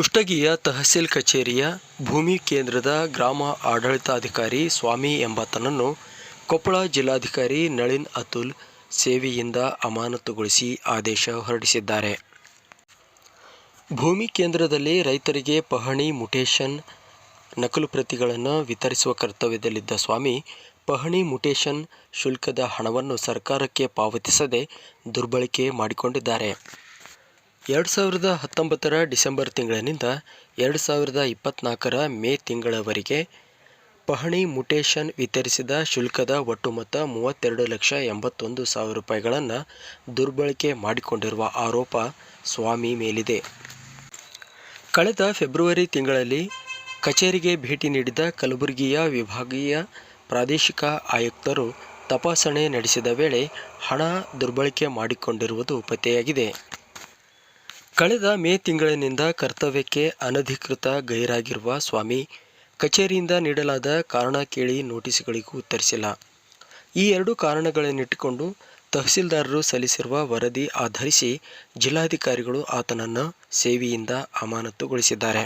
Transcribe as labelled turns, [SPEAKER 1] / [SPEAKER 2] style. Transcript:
[SPEAKER 1] ಕುಷ್ಟಗಿಯ ತಹಸೀಲ್ ಕಚೇರಿಯ ಭೂಮಿ ಕೇಂದ್ರದ ಗ್ರಾಮ ಆಡಳಿತಾಧಿಕಾರಿ ಸ್ವಾಮಿ ಎಂಬಾತನನ್ನು ಕೊಪ್ಪಳ ಜಿಲ್ಲಾಧಿಕಾರಿ ನಳಿನ್ ಅತುಲ್ ಸೇವೆಯಿಂದ ಅಮಾನತುಗೊಳಿಸಿ ಆದೇಶ ಹೊರಡಿಸಿದ್ದಾರೆ. ಭೂಮಿ ಕೇಂದ್ರದಲ್ಲಿ ರೈತರಿಗೆ ಪಹಣಿ, ಮುಟೇಶನ್ ನಕಲು ಪ್ರತಿಗಳನ್ನು ವಿತರಿಸುವ ಕರ್ತವ್ಯದಲ್ಲಿದ್ದ ಸ್ವಾಮಿ, ಪಹಣಿ, ಮುಟೇಶನ್ ಶುಲ್ಕದ ಹಣವನ್ನು ಸರ್ಕಾರಕ್ಕೆ ಪಾವತಿಸದೆ ದುರ್ಬಳಕೆ ಮಾಡಿಕೊಂಡಿದ್ದಾರೆ. ಎರಡು ಸಾವಿರದ ಹತ್ತೊಂಬತ್ತರ ಡಿಸೆಂಬರ್ ತಿಂಗಳಿನಿಂದ ಎರಡು ಸಾವಿರದ ಇಪ್ಪತ್ತ್ನಾಲ್ಕರ ಮೇ ತಿಂಗಳವರೆಗೆ ಪಹಣಿ ಮುಟೇಶನ್ ವಿತರಿಸಿದ ಶುಲ್ಕದ ಒಟ್ಟು ಮೊತ್ತ ಮೂವತ್ತೆರಡು ಲಕ್ಷ ಎಂಬತ್ತೊಂದು ಸಾವಿರ ರೂಪಾಯಿಗಳನ್ನು ದುರ್ಬಳಕೆ ಮಾಡಿಕೊಂಡಿರುವ ಆರೋಪ ಸ್ವಾಮಿ ಮೇಲಿದೆ. ಕಳೆದ ಫೆಬ್ರವರಿ ತಿಂಗಳಲ್ಲಿ ಕಚೇರಿಗೆ ಭೇಟಿ ನೀಡಿದ ಕಲಬುರಗಿಯ ವಿಭಾಗೀಯ ಪ್ರಾದೇಶಿಕ ಆಯುಕ್ತರು ತಪಾಸಣೆ ನಡೆಸಿದ ವೇಳೆ ಹಣ ದುರ್ಬಳಕೆ ಮಾಡಿಕೊಂಡಿರುವುದು ಪತ್ತೆಯಾಗಿದೆ. ಕಳೆದ ಮೇ ತಿಂಗಳಿನಿಂದ ಕರ್ತವ್ಯಕ್ಕೆ ಅನಧಿಕೃತ ಗೈರಾಗಿರುವ ಸ್ವಾಮಿ, ಕಚೇರಿಯಿಂದ ನೀಡಲಾದ ಕಾರಣ ಕೇಳಿ ನೋಟಿಸ್ಗಳಿಗೂ ಉತ್ತರಿಸಿಲ್ಲ. ಈ ಎರಡು ಕಾರಣಗಳನ್ನಿಟ್ಟುಕೊಂಡು ತಹಸೀಲ್ದಾರರು ಸಲ್ಲಿಸಿರುವ ವರದಿ ಆಧರಿಸಿ ಜಿಲ್ಲಾಧಿಕಾರಿಗಳು ಆತನನ್ನು ಸೇವೆಯಿಂದ ಅಮಾನತುಗೊಳಿಸಿದ್ದಾರೆ.